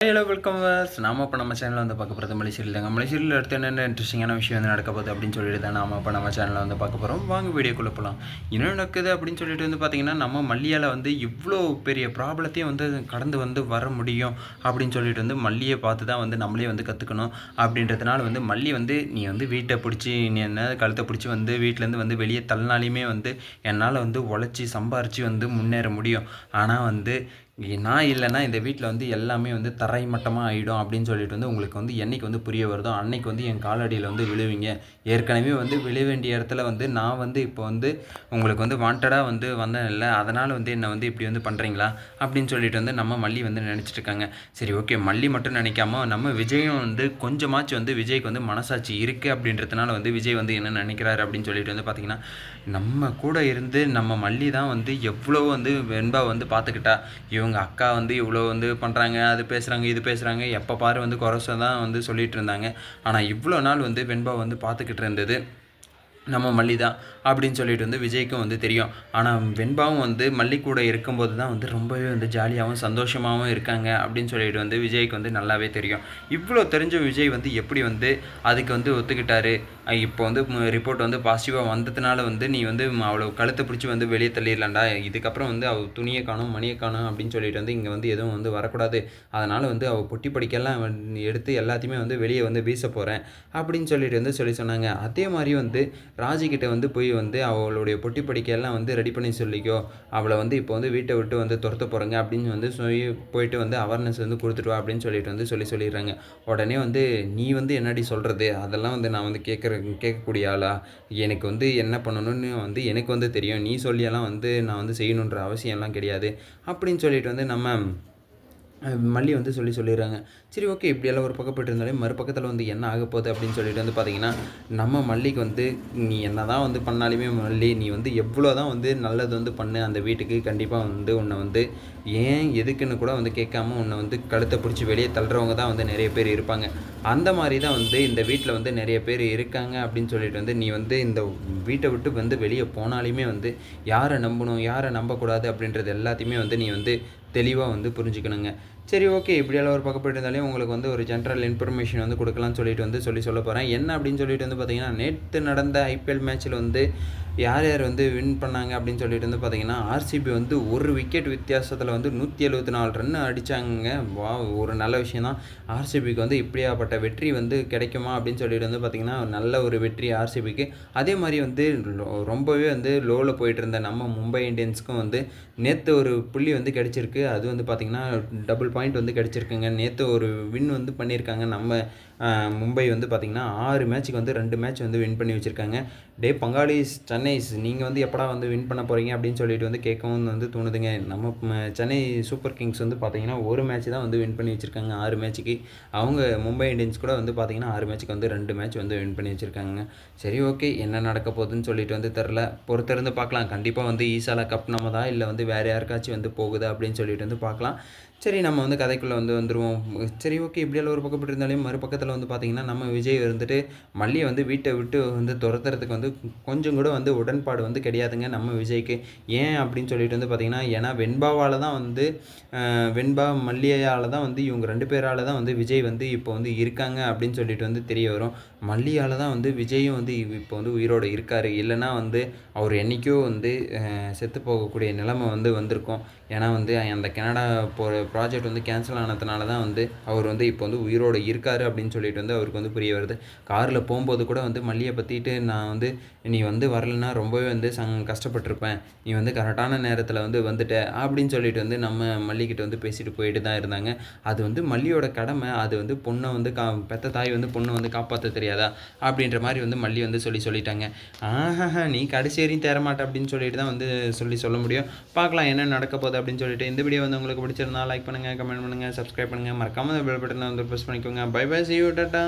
Hello welcome verse நாம இப்போ நம்ம சேனலில் வந்து பார்க்க போகிறது மலேசியில் தாங்க மலேசியில் அடுத்து என்னென்ன இன்ட்ரெஸ்டிங்கான விஷயம் வந்து நடக்க போகுது அப்படின்னு சொல்லிட்டு தான் நாம இப்போ நம்ம சேனலில் வந்து பார்க்க போகிறோம் வாங்க வீடியோக்குள்ளே போகலாம் என்ன நடக்குது அப்படின்னு சொல்லிட்டு வந்து பார்த்தீங்கன்னா நம்ம மல்லியால் வந்து இவ்வளோ பெரிய ப்ராப்ளத்தையும் வந்து கடந்து வந்து வர முடியும் அப்படின்னு சொல்லிட்டு வந்து மல்லியை பார்த்து தான் வந்து நம்மளே வந்து கற்றுக்கணும் அப்படின்றதுனால வந்து மல்லி வந்து நீ வந்து வீட்டை பிடிச்சி நீ என்ன கழுத்தை பிடிச்சி வந்து வீட்டிலேருந்து வந்து வெளியே தள்ளினாலையுமே வந்து என்னால் வந்து உழைச்சி சம்பாரித்து வந்து முன்னேற முடியும். ஆனால் வந்து நான் இல்லைன்னா இந்த வீட்டில் வந்து எல்லாமே வந்து தரை மட்டமாக ஆகிடும் அப்படின்னு சொல்லிட்டு வந்து உங்களுக்கு வந்து என்னைக்கு வந்து புரிய வருதோ அன்னைக்கு வந்து என் காலடியில் வந்து விழுவீங்க. ஏற்கனவே வந்து விழ வேண்டிய இடத்துல வந்து நான் வந்து இப்போ வந்து உங்களுக்கு வந்து வாண்டடாக வந்து வந்தேன் இல்லை அதனால் வந்து என்னை வந்து இப்படி வந்து பண்ணுறீங்களா அப்படின்னு சொல்லிட்டு வந்து நம்ம மல்லி வந்து நினச்சிட்டு இருக்காங்க. சரி ஓகே மல்லி மட்டும் நினைக்காம நம்ம விஜயும் வந்து கொஞ்சமாச்சும் வந்து விஜய்க்கு வந்து மனசாட்சி இருக்குது அப்படின்றதுனால வந்து விஜய் வந்து என்ன நினைக்கிறாரு அப்படின்னு சொல்லிட்டு வந்து பார்த்திங்கன்னா நம்ம கூட இருந்து நம்ம மல்லி தான் வந்து எவ்வளோ வந்து வெண்பா வந்து பார்த்துக்கிட்டா இவங்க அக்கா வந்து இவ்வளோ வந்து பண்ணுறாங்க அது பேசுகிறாங்க இது பேசுகிறாங்க எப்போ பாரு வந்து குறைச்சதான் தான் வந்து சொல்லிகிட்டு இருந்தாங்க. ஆனால் இவ்வளோ நாள் வந்து வெண்பா வந்து பார்த்துக்கிட்டு இருந்தது. நம்ம மல்லி தான் அப்படின்னு சொல்லிட்டு வந்து விஜய்க்கும் வந்து தெரியும். ஆனால் வெண்பாவும் வந்து மல்லி கூட இருக்கும்போது தான் வந்து ரொம்பவே வந்து ஜாலியாகவும் சந்தோஷமாகவும் இருக்காங்க அப்படின்னு சொல்லிட்டு வந்து விஜய்க்கு வந்து நல்லாவே தெரியும். இவ்வளோ தெரிஞ்ச விஜய் வந்து எப்படி வந்து அதுக்கு வந்து ஒத்துக்கிட்டாரு? இப்போ வந்து ரிப்போர்ட் வந்து பாசிட்டிவாக வந்ததுனால வந்து நீ வந்து அவ்வளோ கழுத்தை பிடிச்சி வந்து வெளியே தள்ளிடலாண்டா இதுக்கப்புறம் வந்து அவள் துணியை காணும் மணியை காணும் அப்படின்னு சொல்லிட்டு வந்து இங்கே வந்து எதுவும் வந்து வரக்கூடாது. அதனால் வந்து அவள் பொட்டி படிக்கெல்லாம் எடுத்து எல்லாத்தையுமே வந்து வெளியே வந்து வீச போகிறேன் அப்படின்னு சொல்லிட்டு வந்து சொல்லி சொன்னாங்க. அதே மாதிரி வந்து ராஜிக்கிட்ட வந்து போய் வந்து அவளுடைய பொட்டி படிக்கையெல்லாம் வந்து ரெடி பண்ணி சொல்லிக்கோ. அவளை வந்து இப்போ வந்து வீட்டை விட்டு வந்து துரத்த போகிறேங்க அப்படின்னு வந்து சொல்லி போயிட்டு வந்து அவேர்னஸ் வந்து கொடுத்துட்டு வா அப்படின்னு சொல்லிட்டு வந்து சொல்லி சொல்லிடுறாங்க. உடனே வந்து நீ வந்து என்னடி சொல்கிறது அதெல்லாம் வந்து நான் வந்து கேட்குற கேட்கக்கூடிய ஆளா? எனக்கு வந்து என்ன பண்ணணும்னு வந்து எனக்கு வந்து தெரியும். நீ சொல்லியெல்லாம் வந்து நான் வந்து செய்யணுன்ற அவசியம்லாம் கிடையாது. அப்படின்னு சொல்லிட்டு வந்து நம்ம மல்லி வந்து சொல்லி சொல்லிடுறாங்க. சரி ஓகே இப்படியெல்லாம் ஒரு பக்கம் இருந்தாலே மறுபக்கத்தில் வந்து என்ன ஆக போகுது அப்படின்னு சொல்லிட்டு வந்து பார்த்தீங்கன்னா நம்ம மல்லிக்கு வந்து நீ என்ன தான் வந்து பண்ணாலுமே மல்லி நீ வந்து எவ்வளோ தான் வந்து நல்லது வந்து பண்ணு அந்த வீட்டுக்கு கண்டிப்பாக வந்து உன்னை வந்து ஏன் எதுக்குன்னு கூட வந்து கேட்காம உன்னை வந்து கழுத்தை பிடிச்சி வெளியே தள்ளுறவங்க தான் வந்து நிறைய பேர் இருப்பாங்க. அந்த மாதிரி தான் வந்து இந்த வீட்டில் வந்து நிறைய பேர் இருக்காங்க அப்படின்னு சொல்லிட்டு வந்து நீ வந்து இந்த வீட்டை விட்டு வந்து வெளியே போனாலுமே வந்து யாரை நம்பணும் யாரை நம்பக்கூடாது அப்படின்றது எல்லாத்தையுமே வந்து நீ வந்து தெளிவாக வந்து புரிஞ்சுக்கணுங்க. சரி ஓகே. இப்படியெல்லாம் ஒரு பக்கம் போயிட்டு இருந்தாலே உங்களுக்கு வந்து ஒரு ஜென்ரல் இன்ஃபர்மேஷன் வந்து கொடுக்கலாம்னு சொல்லிட்டு வந்து சொல்லி சொல்ல போகிறேன் என்ன அப்படின்னு சொல்லிட்டு வந்து பார்த்தீங்கன்னா நேற்று நடந்த ஐபிஎல் மேட்ச்சில் வந்து யார் யார் வந்து வின் பண்ணாங்க அப்படின்னு சொல்லிட்டு வந்து பார்த்தீங்கன்னா ஆர்சிபி வந்து ஒரு விக்கெட் வித்தியாசத்தில் வந்து நூற்றி எழுபத்தி நாலு ரன் அடித்தாங்க வா ஒரு நல்ல விஷயம் தான் ஆர்சிபிக்கு வந்து இப்படியாப்பட்ட வெற்றி வந்து கிடைக்குமா அப்படின்னு சொல்லிட்டு வந்து பார்த்திங்கன்னா நல்ல ஒரு வெற்றி ஆர்சிபிக்கு அதே மாதிரி வந்து ரொம்பவே வந்து லோவில் போயிட்டு இருந்த நம்ம மும்பை இந்தியன்ஸுக்கும் வந்து நேற்று ஒரு புள்ளி வந்து கிடச்சிருக்கு. அது வந்து பார்த்திங்கன்னா டபுள் பாயிண்ட் வந்து கிடச்சிருக்குங்க. நேற்று ஒரு வின் வந்து பண்ணியிருக்காங்க. நம்ம மும்பை வந்து பார்த்திங்கன்னா ஆறு மேட்ச்சுக்கு வந்து ரெண்டு மேட்ச் வந்து வின் பண்ணி வச்சுருக்காங்க. டே பங்காளிஸ் சென்னைஸ் நீங்கள் வந்து எப்படா வந்து வின் பண்ண போகிறீங்க அப்படின்னு சொல்லிட்டு வந்து கேட்கவும் வந்து தோணுதுங்க. நம்ம சென்னை சூப்பர் கிங்ஸ் வந்து பார்த்திங்கன்னா ஒரு மேட்ச் தான் வந்து வின் பண்ணி வச்சுருக்காங்க ஆறு மேட்ச்சுக்கு அவங்க மும்பை இந்தியன்ஸ் கூட வந்து பார்த்திங்கன்னா ஆறு மேட்ச்சுக்கு வந்து ரெண்டு மேட்ச் வந்து வின் பண்ணி வச்சுருக்காங்க. சரி ஓகே என்ன நடக்க போகுதுன்னு சொல்லிட்டு வந்து தெரில பொறுத்திருந்து பார்க்கலாம் கண்டிப்பாக வந்து ஈசாலா கப் நம்ம தான் இல்லை வந்து வேறு யாருக்காச்சும் வந்து போகுது அப்படின்னு சொல்லிட்டு வந்து பார்க்கலாம் சரி நம்ம வந்து கதைக்குள்ளே வந்து வந்துடுவோம் சரி ஓகே இப்படியெல்லாம் ஒரு பக்கம் இருந்தாலும் மறுபக்கத்தில் வந்து பார்த்திங்கன்னா நம்ம விஜய் வந்துட்டு மல்லியை வந்து வீட்டை விட்டு வந்து துரத்துறதுக்கு வந்து கொஞ்சம் கூட வந்து உடன்பாடு வந்து கிடையாதுங்க நம்ம விஜய்க்கு. ஏன் அப்படின்னு சொல்லிட்டு வந்து பார்த்திங்கன்னா ஏன்னா வெண்பாவால் தான் வந்து வெண்பா மல்லியால் தான் வந்து இவங்க ரெண்டு பேரால் தான் வந்து விஜய் வந்து இப்போ வந்து இருக்காங்க அப்படின்னு சொல்லிட்டு வந்து தெரிய வரும். மல்லியால் தான் வந்து விஜயும் வந்து இப்போ வந்து உயிரோடு இருக்கார். இல்லைன்னா வந்து அவர் என்றைக்கோ வந்து செத்து போகக்கூடிய நிலைமை வந்து வந்திருக்கும். ஏன்னா வந்து அந்த கனடா போகிற ப்ராஜெக்ட் வந்து கேன்சல் ஆனதுனால தான் வந்து அவர் வந்து இப்போ வந்து உயிரோடு இருக்கார் அப்படின்னு சொல்லிட்டு வந்து அவருக்கு வந்து புரிய வருது. காரில் போகும்போது கூட வந்து மல்லியை பற்றிட்டு நான் வந்து நீ வந்து வரலன்னா ரொம்பவே வந்து சங் கஷ்டப்பட்டிருப்பேன். நீ வந்து கரெக்டான நேரத்தில் வந்து வந்துட்ட. அப்படின்னு சொல்லிட்டு வந்து நம்ம மல்லிக்கிட்ட வந்து பேசிட்டு போயிட்டு தான் இருந்தாங்க. அது வந்து மல்லியோட கடமை. அது வந்து பொண்ணை வந்து கா பெத்த தாய் வந்து பொண்ணை வந்து காப்பாற்ற தெரியாதா? அப்படின்ற மாதிரி வந்து மல்லி வந்து சொல்லி சொல்லிட்டாங்க. ஆஹா நீ கடைசி வரையும் தரமாட்டே அப்படின்னு சொல்லிட்டு தான் வந்து சொல்லி சொல்ல முடியும். பார்க்கலாம் என்ன நடக்க போகுது அப்படின்னு சொல்லிட்டு. இந்த வீடியோ வந்து உங்களுக்கு பிடிச்சிருந்தா லைக் பண்ணுங்கள் கமெண்ட் பண்ணுங்கள் சப்ஸ்கிரைப் பண்ணுங்கள் மறக்காமல் பெல் பட்டனை வந்து ப்ரெஸ் பண்ணிக்கோங்க. Bye bye see you tata